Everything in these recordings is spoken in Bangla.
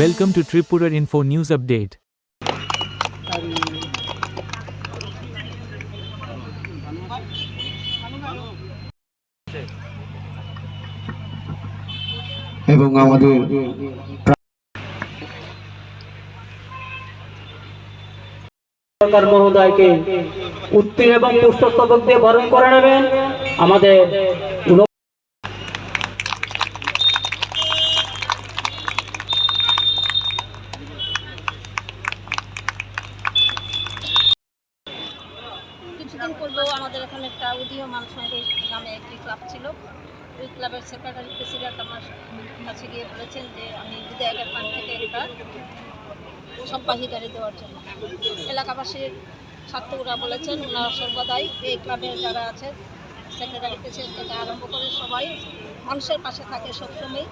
Welcome to Tripura Info News Update. এবং আমাদের সরকার মহোদয়কে উত্তীর্ণ এবং পুষ্পস্তবক দিয়ে বরণ করে নেবেন আমাদের কিছুদিন পূর্বেও আমাদের এখানে একটা উদীয়মান সংঘ নামে একটি ক্লাব ছিল। ওই ক্লাবের সেক্রেটারি প্রেসিডেন্ট আমার কাছে গিয়ে বলেছেন যে, আমি বিধায়কের ফান্ড থেকে একটা সম্পাহী গাড়ি দেওয়ার জন্য। এলাকাবাসীর ছাত্ররা বলেছেন, ওনারা সর্বদাই এই ক্লাবের যারা আছে, সেক্রেটারি প্রেসিডেন্ট থেকে আরম্ভ করে সবাই মানুষের পাশে থাকে সবসময়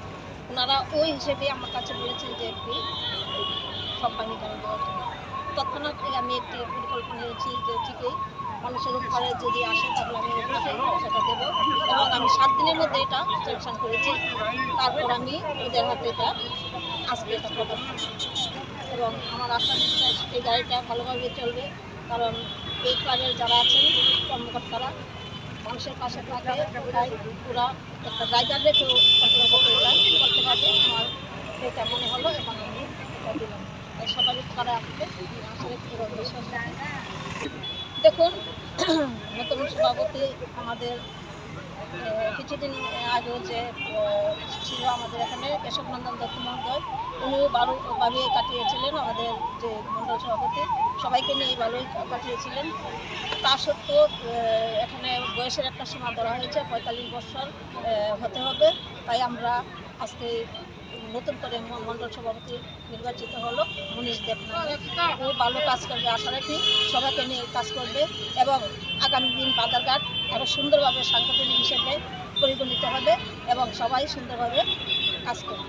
ওনারা ওই হিসেবে আমার কাছে বলেছেন যে, একটি সম্পাহী গাড়ি দেওয়ার জন্য। তৎক্ষণাৎ আমি একটি পরিকল্পনা নিয়েছি যে, ঠিকই মানুষের উপকারে যদি আসে, তাহলে আমি সেটা দেবো। এবং আমি সাত দিনের মধ্যে এটা স্যাংশন করেছি। তারপর আমি ওদের হাতে এটা আজকে এটা প্রদান। এবং আমার আশা বিশ্বাস এই গাড়িটা ভালোভাবে চলবে। কারণ এই ক্লাবের যারা আছেন, কর্মকর্তারা, মানুষের পাশে থাকে, তাই পুরা একটা ড্রাইভার রেখেও করতে পারবে আমার এটা মনে হলো এবং আমি এটা দিলাম। সবাই উপকারে আসবে আসলে বিশ্বাস। দেখুন নতুন সভাপতি আমাদের কিছুদিন আগেও যে ছিল আমাদের এখানে কেশবনন্দন দত্ত মহোদয়, উনিও বারো ভাবে কাটিয়েছিলেন আমাদের যে মণ্ডল সভাপতি, সবাইকে নিয়ে ভালোই কাটিয়েছিলেন। তা সত্ত্বেও এখানে বয়সের একটা সীমা ধরা হয়েছে, পঁয়তাল্লিশ বছর হতে হবে। তাই আমরা আজকে নতুন করে মণ্ডল সভাপতি নির্বাচিত হলো মনীষ দেবনাথ। ও ভালো কাজ করবে, আশা রাখি। সবাইকে নিয়ে কাজ করবে এবং আগামী দিন বাজারঘাট আরও সুন্দরভাবে সাংগঠনিক হিসেবে পরিগণিত হবে এবং সবাই সুন্দরভাবে কাজ করবে।